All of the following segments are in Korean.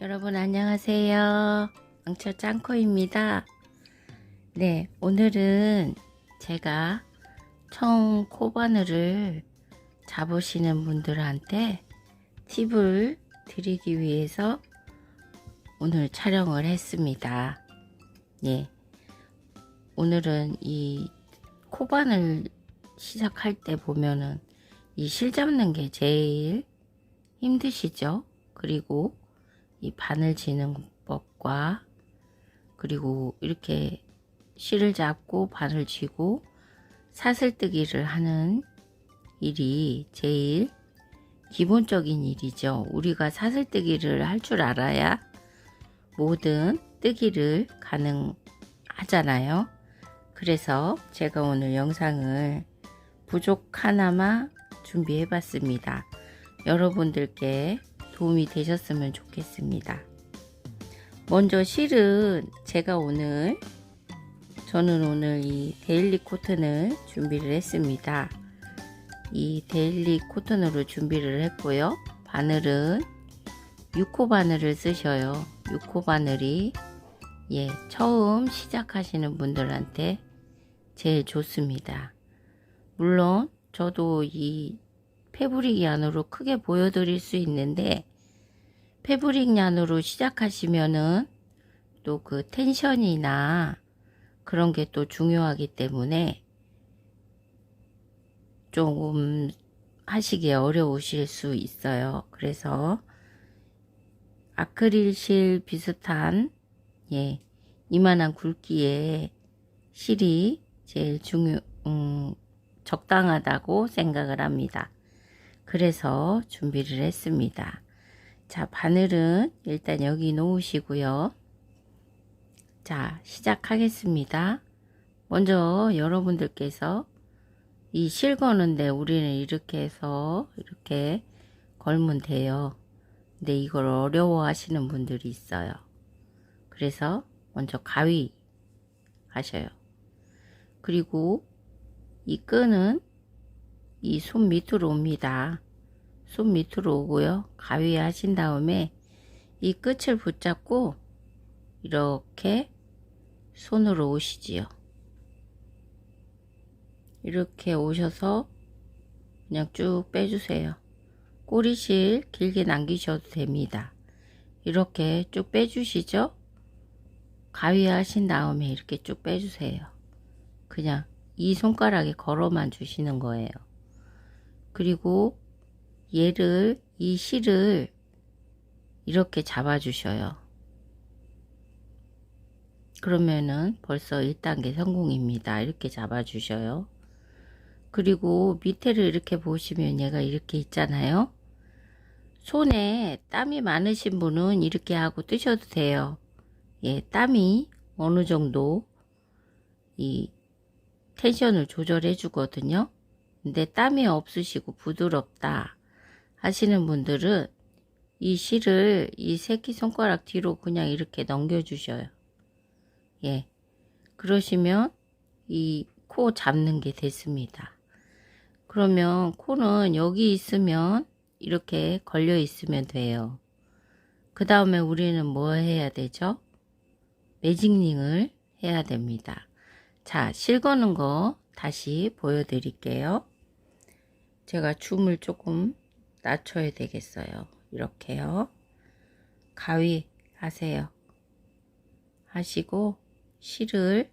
여러분 안녕하세요. 엉처 짱코입니다. 네, 오늘은 제가 청 코바늘을 잡으시는 분들한테 팁을 드리기 위해서 오늘 촬영을 했습니다. 예. 오늘은 이 코바늘 시작할 때 보면은 이 실 잡는 게 제일 힘드시죠? 그리고 이 바늘 지는 법과 그리고 이렇게 실을 잡고 바늘 쥐고 사슬뜨기를 하는 일이 제일 기본적인 일이죠. 우리가 사슬뜨기를 할 줄 알아야 모든 뜨기를 가능하잖아요. 그래서 제가 오늘 영상을 부족 하나마 준비해 봤습니다. 여러분들께 도움이 되셨으면 좋겠습니다. 먼저 실은 제가 오늘 저는 오늘 이 데일리 코튼을 준비를 했습니다. 이 데일리 코튼으로 준비를 했고요. 바늘은 6호 바늘을 쓰셔요. 6호 바늘이 예, 처음 시작하시는 분들한테 제일 좋습니다. 물론 저도 이 패브릭 얀으로 크게 보여드릴 수 있는데 패브릭 얀으로 시작하시면은 또 그 텐션이나 그런 게 또 중요하기 때문에 조금 하시기 어려우실 수 있어요. 그래서 아크릴실 비슷한 예 이만한 굵기의 실이 제일 중요 음, 적당하다고 생각을 합니다. 그래서 준비를 했습니다. 자, 바늘은 일단 여기 놓으시고요. 자, 시작하겠습니다. 먼저 여러분들께서 이 실 거는데 우리는 이렇게 해서 이렇게 걸면 돼요. 근데 이걸 어려워 하시는 분들이 있어요. 그래서 먼저 가위 하셔요. 그리고 이 끈은 이 손 밑으로 옵니다. 손 밑으로 오고요. 가위 하신 다음에 이 끝을 붙잡고 이렇게 손으로 오시지요. 이렇게 오셔서 그냥 쭉 빼주세요. 꼬리실 길게 남기셔도 됩니다. 이렇게 쭉 빼주시죠. 가위 하신 다음에 이렇게 쭉 빼주세요. 그냥 이 손가락에 걸어만 주시는 거예요. 그리고 얘를 이 실을 이렇게 잡아 주셔요. 그러면은 벌써 1단계 성공입니다. 이렇게 잡아 주셔요. 그리고 밑에를 이렇게 보시면 얘가 이렇게 있잖아요. 손에 땀이 많으신 분은 이렇게 하고 뜨셔도 돼요. 예, 땀이 어느 정도 이 텐션을 조절해 주거든요. 근데 땀이 없으시고 부드럽다 하시는 분들은 이 실을 이 새끼손가락 뒤로 그냥 이렇게 넘겨 주셔요. 예. 그러시면 이 코 잡는 게 됐습니다. 그러면 코는 여기 있으면 이렇게 걸려 있으면 돼요. 그 다음에 우리는 뭐 해야 되죠? 매직링을 해야 됩니다. 자, 실 거는 거 다시 보여드릴게요. 제가 줌을 조금 낮춰야 되겠어요. 이렇게요. 가위 하세요. 하시고 실을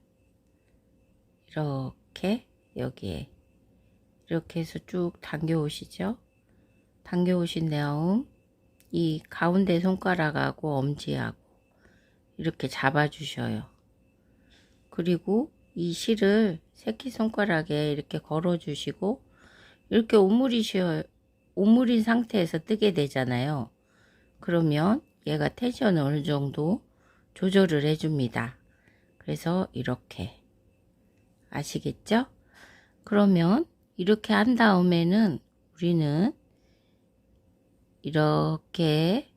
이렇게 여기에 이렇게 해서 쭉 당겨 오시죠. 당겨 오신 다음 이 가운데 손가락하고 엄지하고 이렇게 잡아 주셔요. 그리고 이 실을 새끼손가락에 이렇게 걸어 주시고 이렇게 오므리셔 오므린 상태에서 뜨게 되잖아요. 그러면 얘가 텐션을 어느 정도 조절을 해줍니다. 그래서 이렇게 아시겠죠? 그러면 이렇게 한 다음에는 우리는 이렇게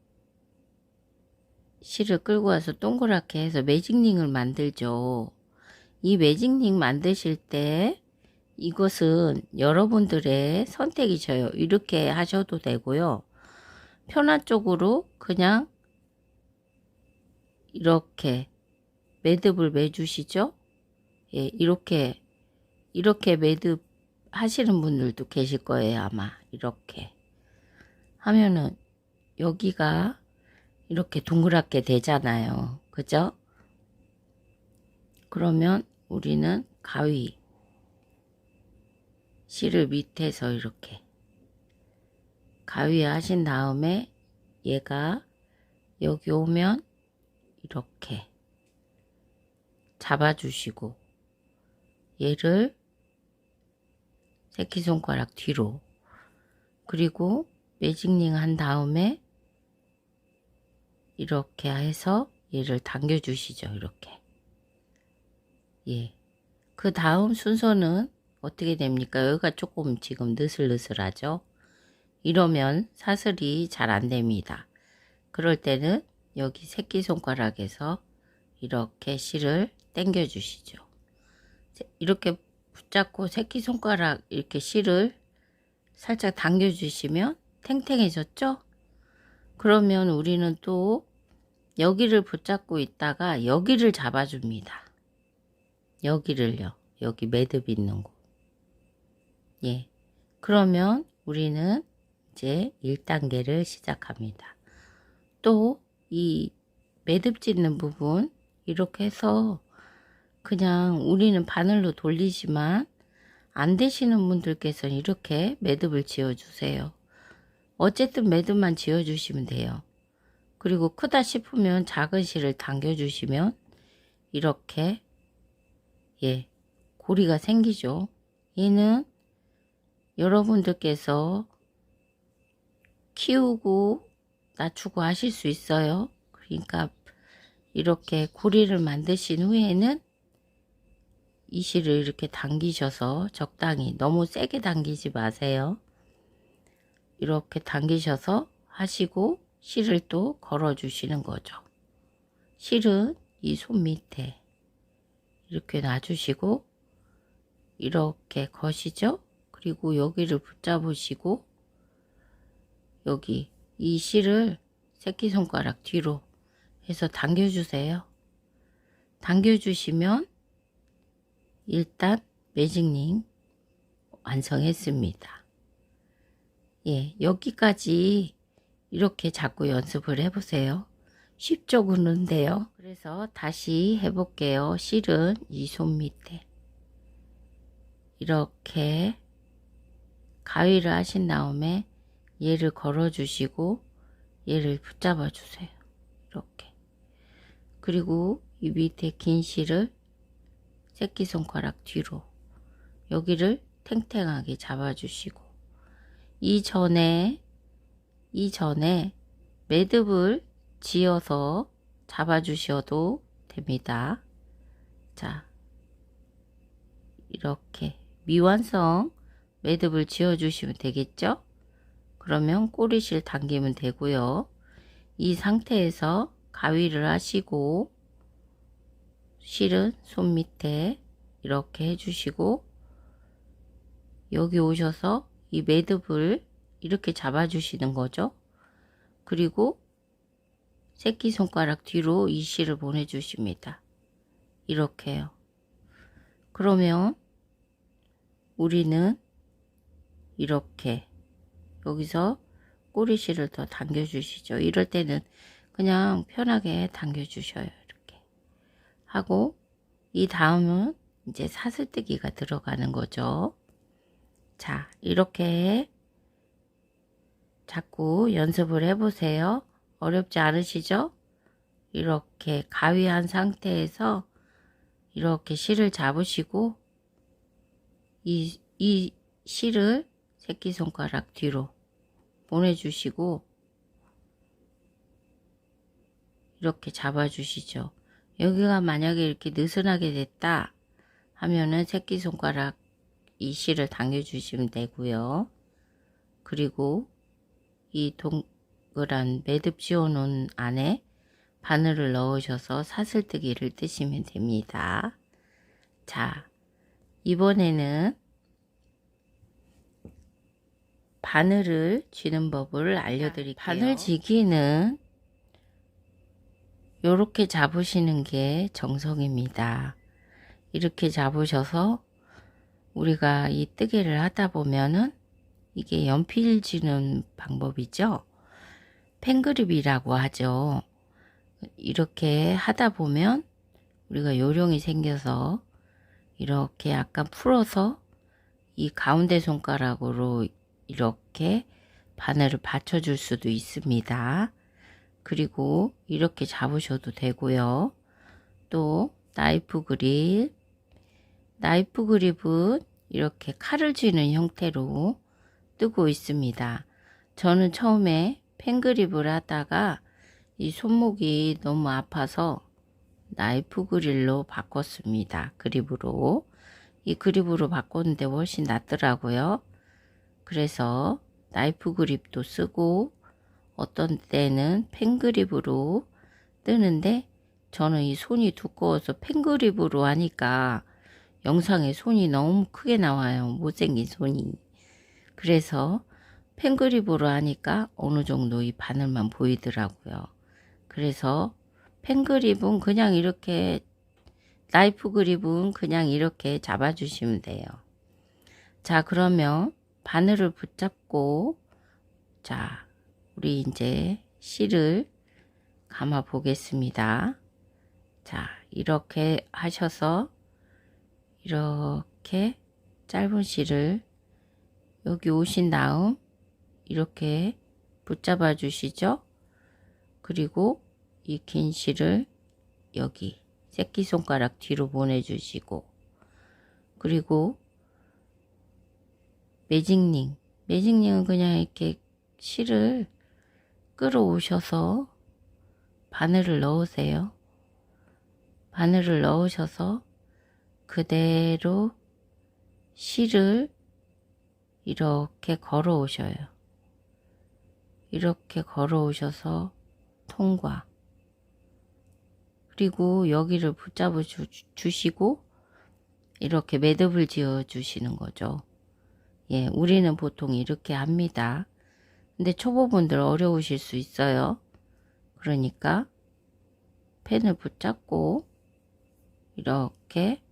실을 끌고 와서 동그랗게 해서 매직링을 만들죠. 이 매직링 만드실 때 이것은 여러분들의 선택이셔요. 이렇게 하셔도 되고요. 편한 쪽으로 그냥 이렇게 매듭을 매주시죠? 예, 이렇게 이렇게 매듭 하시는 분들도 계실 거예요, 아마. 이렇게 하면은 여기가 이렇게 동그랗게 되잖아요. 그죠? 그러면 우리는 가위 실을 밑에서 이렇게 가위 하신 다음에 얘가 여기 오면 이렇게 잡아주시고 얘를 새끼손가락 뒤로 그리고 매직링 한 다음에 이렇게 해서 얘를 당겨 주시죠 이렇게 예. 그 다음 순서는 어떻게 됩니까 여기가 조금 지금 느슬느슬하죠 이러면 사슬이 잘 안 됩니다 그럴 때는 여기 새끼손가락에서 이렇게 실을 당겨 주시죠 이렇게 붙잡고 새끼손가락 이렇게 실을 살짝 당겨 주시면 탱탱해졌죠? 그러면 우리는 또 여기를 붙잡고 있다가 여기를 잡아줍니다. 여기를요. 여기 매듭 있는 곳. 예. 그러면 우리는 이제 1단계를 시작합니다. 또 이 매듭 짓는 부분 이렇게 해서 그냥 우리는 바늘로 돌리지만 안 되시는 분들께서는 이렇게 매듭을 지어 주세요. 어쨌든 매듭만 지어 주시면 돼요. 그리고 크다 싶으면 작은 실을 당겨 주시면 이렇게 예 고리가 생기죠. 얘는 여러분들께서 키우고 낮추고 하실 수 있어요. 그러니까 이렇게 고리를 만드신 후에는 이 실을 이렇게 당기셔서 적당히 너무 세게 당기지 마세요. 이렇게 당기셔서 하시고 실을 또 걸어 주시는 거죠. 실은 이 손 밑에 이렇게 놔주시고 이렇게 거시죠. 그리고 여기를 붙잡으시고 여기 이 실을 새끼손가락 뒤로 해서 당겨주세요. 당겨주시면 일단 매직링 완성했습니다. 예, 여기까지 이렇게 자꾸 연습을 해보세요. 쉽죠, 그런데요. 그래서 다시 해볼게요. 실은 이 손 밑에 이렇게 가위를 하신 다음에 얘를 걸어 주시고 얘를 붙잡아 주세요. 이렇게. 그리고 이 밑에 긴 실을 새끼손가락 뒤로 여기를 탱탱하게 잡아주시고 이전에 이전에 매듭을 지어서 잡아주셔도 됩니다. 자 이렇게 미완성 매듭을 지어주시면 되겠죠? 그러면 꼬리실 당기면 되고요. 이 상태에서 가위를 하시고 실은 손 밑에 이렇게 해주시고 여기 오셔서 이 매듭을 이렇게 잡아주시는 거죠. 그리고 새끼손가락 뒤로 이 실을 보내주십니다. 이렇게요. 그러면 우리는 이렇게 여기서 꼬리실을 더 당겨 주시죠. 이럴 때는 그냥 편하게 당겨 주셔요. 이렇게 하고 이 다음은 이제 사슬뜨기가 들어가는 거죠. 자, 이렇게 자꾸 연습을 해보세요. 어렵지 않으시죠? 이렇게 가위한 상태에서 이렇게 실을 잡으시고 이, 이 실을 새끼손가락 뒤로 보내주시고 이렇게 잡아주시죠. 여기가 만약에 이렇게 느슨하게 됐다 하면은 새끼손가락 이 실을 당겨주시면 되고요. 그리고 이 동그란 매듭 지어놓은 안에 바늘을 넣으셔서 사슬뜨기를 뜨시면 됩니다. 자, 이번에는 바늘을 쥐는 법을 알려드릴게요. 바늘 쥐기는 요렇게 잡으시는 게 정석입니다. 이렇게 잡으셔서 우리가 이 뜨개를 하다 보면은 이게 연필 지는 방법이죠. 펜그립이라고 하죠. 이렇게 하다 보면 우리가 요령이 생겨서 이렇게 약간 풀어서 이 가운데 손가락으로 이렇게 바늘을 받쳐줄 수도 있습니다. 그리고 이렇게 잡으셔도 되고요. 또 나이프 그립 나이프 그립은 이렇게 칼을 쥐는 형태로 뜨고 있습니다. 저는 처음에 펜그립을 하다가 이 손목이 너무 아파서 나이프 그릴로 바꿨습니다. 그립으로. 이 그립으로 바꿨는데 훨씬 낫더라고요. 그래서 나이프 그립도 쓰고 어떤 때는 펜 그립으로 뜨는데 저는 이 손이 두꺼워서 펜 그립으로 하니까 영상에 손이 너무 크게 나와요. 못생긴 손이. 그래서 펜 그립으로 하니까 어느 정도 이 바늘만 보이더라고요. 그래서 펜 그립은 그냥 이렇게 나이프 그립은 그냥 이렇게 잡아주시면 돼요. 자 그러면 바늘을 붙잡고 자 우리 이제 실을 감아 보겠습니다. 자 이렇게 하셔서 이렇게 짧은 실을 여기 오신 다음 이렇게 붙잡아 주시죠. 그리고 이 긴 실을 여기 새끼손가락 뒤로 보내주시고 그리고 매직링 매직링은 그냥 이렇게 실을 끌어오셔서 바늘을 넣으세요. 바늘을 넣으셔서 그대로 실을 이렇게 걸어 오셔요. 이렇게 걸어 오셔서 통과. 그리고 여기를 붙잡아 주, 주시고 이렇게 매듭을 지어 주시는 거죠. 예, 우리는 보통 이렇게 합니다. 근데 초보분들 어려우실 수 있어요. 그러니까 펜을 붙잡고 이렇게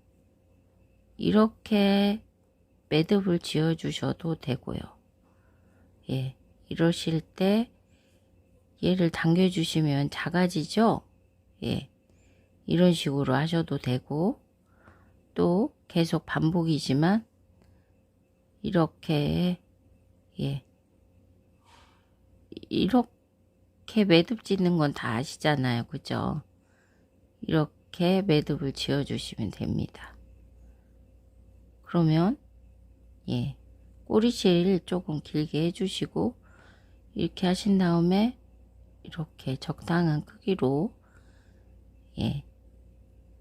이렇게 매듭을 지어 주셔도 되고요. 예, 이러실 때 얘를 당겨 주시면 작아지죠? 예. 이런 식으로 하셔도 되고 또 계속 반복이지만 이렇게 예. 이렇게 매듭 짓는 건 다 아시잖아요. 그죠? 이렇게 매듭을 지어 주시면 됩니다. 그러면 예. 꼬리실 조금 길게 해주시고 이렇게 하신 다음에 이렇게 적당한 크기로 예.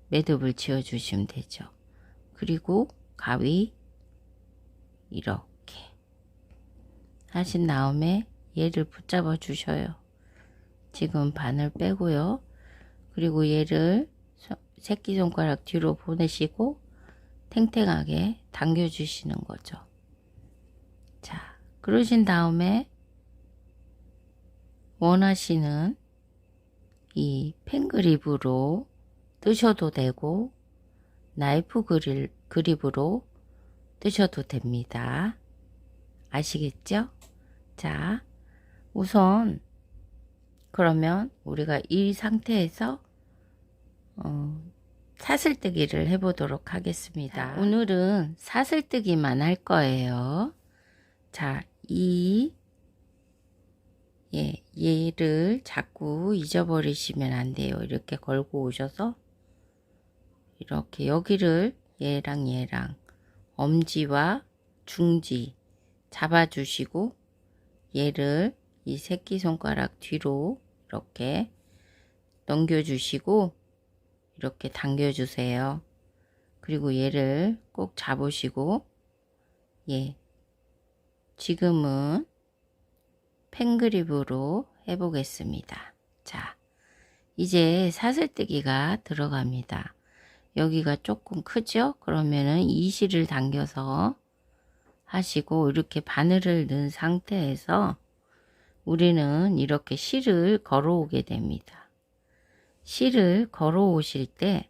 매듭을 지어 주시면 되죠. 그리고 가위 이렇게 하신 다음에 얘를 붙잡아 주셔요. 지금 바늘 빼고요. 그리고 얘를 새끼손가락 뒤로 보내시고 탱탱하게 당겨 주시는 거죠. 자, 그러신 다음에 원하시는 이 펜그립으로 뜨셔도 되고 나이프 그릴, 그립으로 뜨셔도 됩니다. 아시겠죠? 자, 우선 그러면 우리가 이 상태에서 어, 사슬뜨기를 해보도록 하겠습니다. 오늘은 사슬뜨기만 할 거예요. 자, 이 예, 얘를 자꾸 잊어버리시면 안 돼요. 이렇게 걸고 오셔서 이렇게 여기를 얘랑 얘랑 엄지와 중지 잡아주시고 얘를 이 새끼손가락 뒤로 이렇게 넘겨주시고 이렇게 당겨주세요. 그리고 얘를 꼭 잡으시고 예 지금은 펜그립으로 해보겠습니다. 자 이제 사슬뜨기가 들어갑니다. 여기가 조금 크죠? 그러면은 이 실을 당겨서 하시고 이렇게 바늘을 넣은 상태에서 우리는 이렇게 실을 걸어오게 됩니다. 실을 걸어 오실 때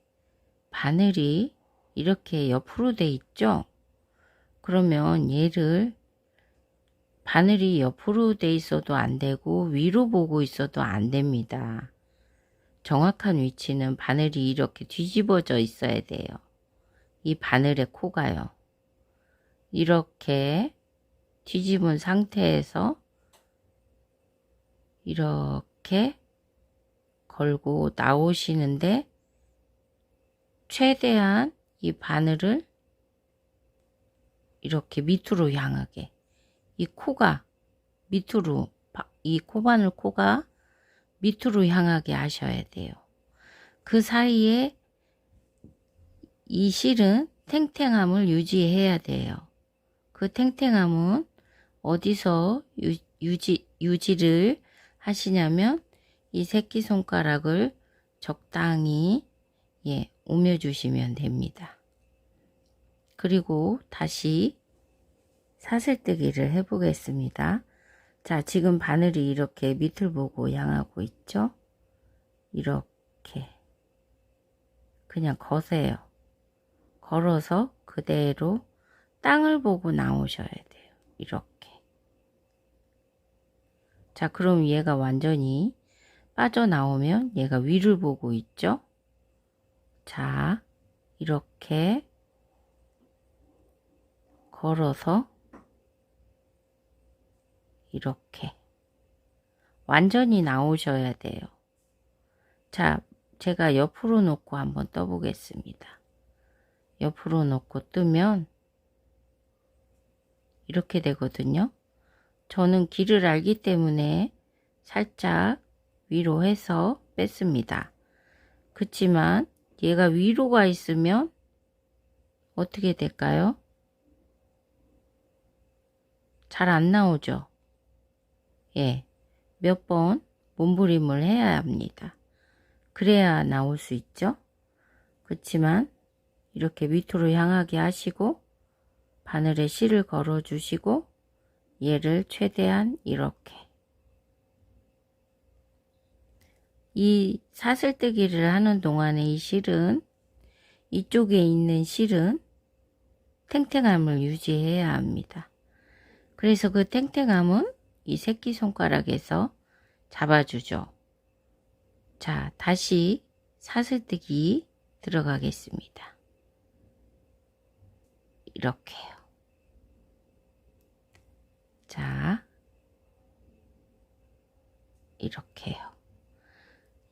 바늘이 이렇게 옆으로 돼 있죠? 그러면 얘를 바늘이 옆으로 돼 있어도 안 되고 위로 보고 있어도 안 됩니다. 정확한 위치는 바늘이 이렇게 뒤집어져 있어야 돼요. 이 바늘의 코가요. 이렇게 뒤집은 상태에서 이렇게 걸고 나오시는데 최대한 이 바늘을 이렇게 밑으로 향하게 이 코가 밑으로 바- 이 코바늘 코가 밑으로 향하게 하셔야 돼요. 그 사이에 이 실은 탱탱함을 유지해야 돼요. 그 탱탱함은 어디서 유, 유지, 유지를 하시냐면 이 새끼손가락을 적당히 예, 오며주시면 됩니다. 그리고 다시 사슬뜨기를 해보겠습니다. 자, 지금 바늘이 이렇게 밑을 보고 향하고 있죠? 이렇게. 그냥 거세요. 걸어서 그대로 땅을 보고 나오셔야 돼요. 이렇게. 자, 그럼 얘가 완전히 빠져나오면 얘가 위를 보고 있죠? 자, 이렇게 걸어서 이렇게 완전히 나오셔야 돼요. 자, 제가 옆으로 놓고 한번 떠보겠습니다. 옆으로 놓고 뜨면 이렇게 되거든요. 저는 길을 알기 때문에 살짝 위로 해서 뺐습니다. 그치만 얘가 위로가 있으면 어떻게 될까요? 잘 안 나오죠? 예, 몇 번 몸부림을 해야 합니다. 그래야 나올 수 있죠? 그치만 이렇게 밑으로 향하게 하시고 바늘에 실을 걸어 주시고 얘를 최대한 이렇게 이 사슬뜨기를 하는 동안에 이 실은 이쪽에 있는 실은 탱탱함을 유지해야 합니다. 그래서 그 탱탱함은 이 새끼손가락에서 잡아주죠. 자, 다시 사슬뜨기 들어가겠습니다. 이렇게요. 자, 이렇게요.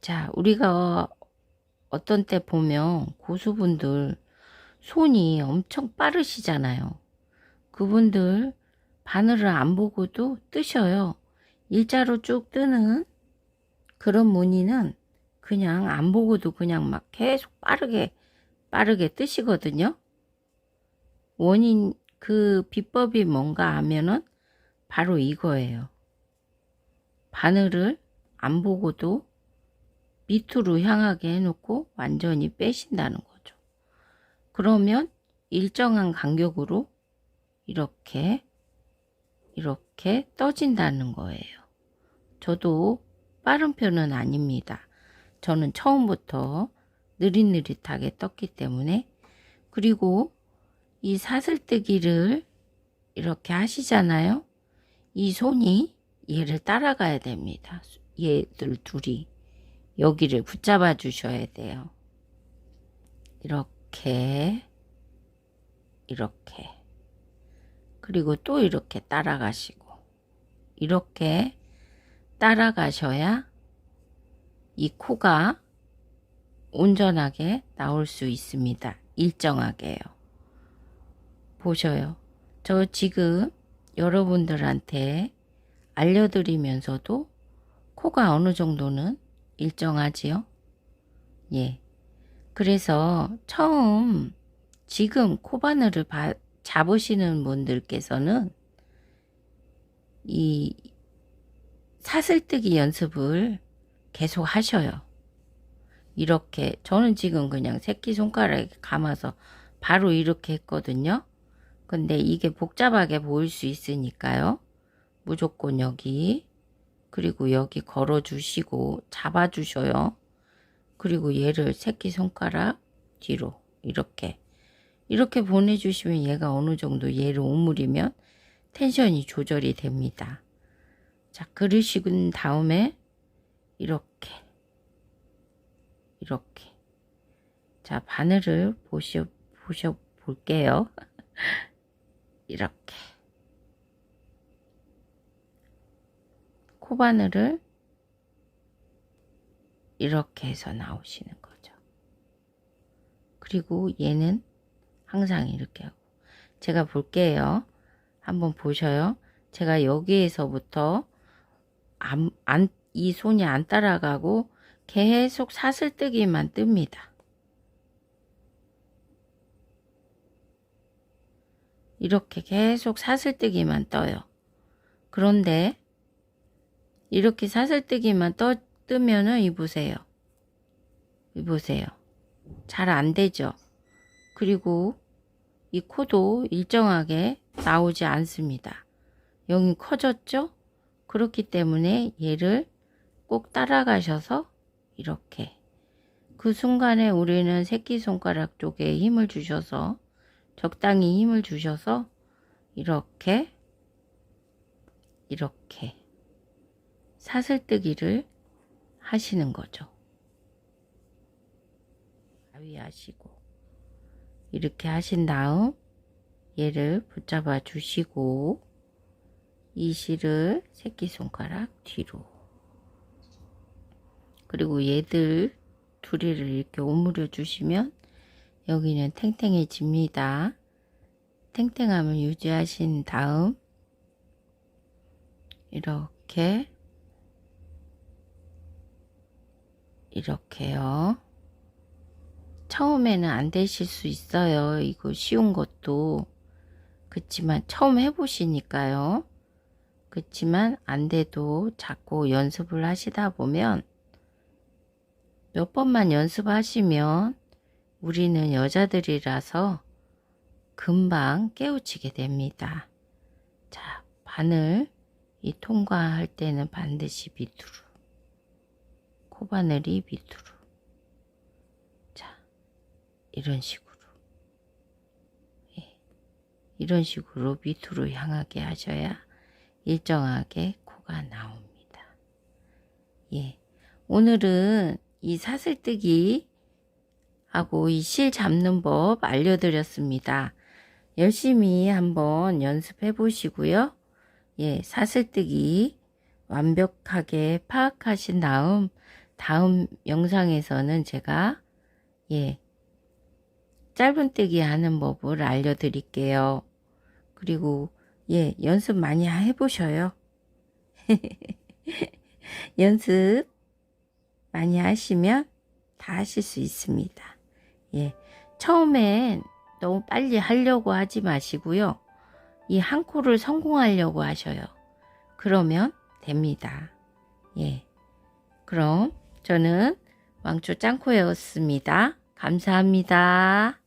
자, 우리가 어떤 때 보면 고수분들 손이 엄청 빠르시잖아요. 그분들 바늘을 안 보고도 뜨셔요. 일자로 쭉 뜨는 그런 무늬는 그냥 안 보고도 그냥 막 계속 빠르게 빠르게 뜨시거든요. 원인 그 비법이 뭔가 하면은 바로 이거예요. 바늘을 안 보고도 밑으로 향하게 해놓고 완전히 빼신다는 거죠. 그러면 일정한 간격으로 이렇게 이렇게 떠진다는 거예요. 저도 빠른 편은 아닙니다. 저는 처음부터 느릿느릿하게 떴기 때문에 그리고 이 사슬뜨기를 이렇게 하시잖아요. 이 손이 얘를 따라가야 됩니다. 얘들 둘이 여기를 붙잡아 주셔야 돼요. 이렇게 이렇게 그리고 또 이렇게 따라가시고 이렇게 따라가셔야 이 코가 온전하게 나올 수 있습니다. 일정하게요. 보셔요. 저 지금 여러분들한테 알려드리면서도 코가 어느 정도는 일정하지요? 예. 그래서 처음 지금 코바늘을 바, 잡으시는 분들께서는 이 사슬뜨기 연습을 계속 하셔요. 이렇게 저는 지금 그냥 새끼손가락에 감아서 바로 이렇게 했거든요. 근데 이게 복잡하게 보일 수 있으니까요. 무조건 여기 그리고 여기 걸어 주시고 잡아 주셔요. 그리고 얘를 새끼손가락 뒤로 이렇게 이렇게 보내주시면 얘가 어느 정도 얘를 오므리면 텐션이 조절이 됩니다. 자, 그러시군 다음에 이렇게 이렇게 자, 바늘을 보셔 보셔 볼게요. 이렇게 코바늘을 이렇게 해서 나오시는 거죠. 그리고 얘는 항상 이렇게 하고 제가 볼게요. 한번 보셔요. 제가 여기에서부터 안, 안, 이 손이 안 따라가고 계속 사슬뜨기만 뜹니다. 이렇게 계속 사슬뜨기만 떠요. 그런데 이렇게 사슬뜨기만 떠, 뜨면은 이 보세요. 이 보세요. 잘 안 되죠. 그리고 이 코도 일정하게 나오지 않습니다. 여기 커졌죠? 그렇기 때문에 얘를 꼭 따라가셔서 이렇게 그 순간에 우리는 새끼손가락 쪽에 힘을 주셔서 적당히 힘을 주셔서 이렇게 이렇게 사슬뜨기를 하시는 거죠. 가위 하시고 이렇게 하신 다음 얘를 붙잡아 주시고 이 실을 새끼손가락 뒤로 그리고 얘들 둘이를 이렇게 오므려 주시면 여기는 탱탱해집니다. 탱탱함을 유지하신 다음 이렇게 이렇게요. 처음에는 안 되실 수 있어요. 이거 쉬운 것도. 그치만 처음 해보시니까요. 그치만 안 돼도 자꾸 연습을 하시다 보면 몇 번만 연습하시면 우리는 여자들이라서 금방 깨우치게 됩니다. 자, 바늘 이 통과할 때는 반드시 밑으로 코바늘이 밑으로 자 이런 식으로 예, 이런 식으로 밑으로 향하게 하셔야 일정하게 코가 나옵니다. 예, 오늘은 이 사슬뜨기 하고 이 실 잡는 법 알려드렸습니다. 열심히 한번 연습해 보시고요. 예, 사슬뜨기 완벽하게 파악하신 다음 다음 영상에서는 제가 예 짧은뜨기 하는 법을 알려드릴게요. 그리고 예 연습 많이 해보셔요. 연습 많이 하시면 다 하실 수 있습니다. 예 처음엔 너무 빨리 하려고 하지 마시고요. 이 한 코를 성공하려고 하셔요. 그러면 됩니다. 예. 그럼 저는 왕초 짱코였습니다. 감사합니다.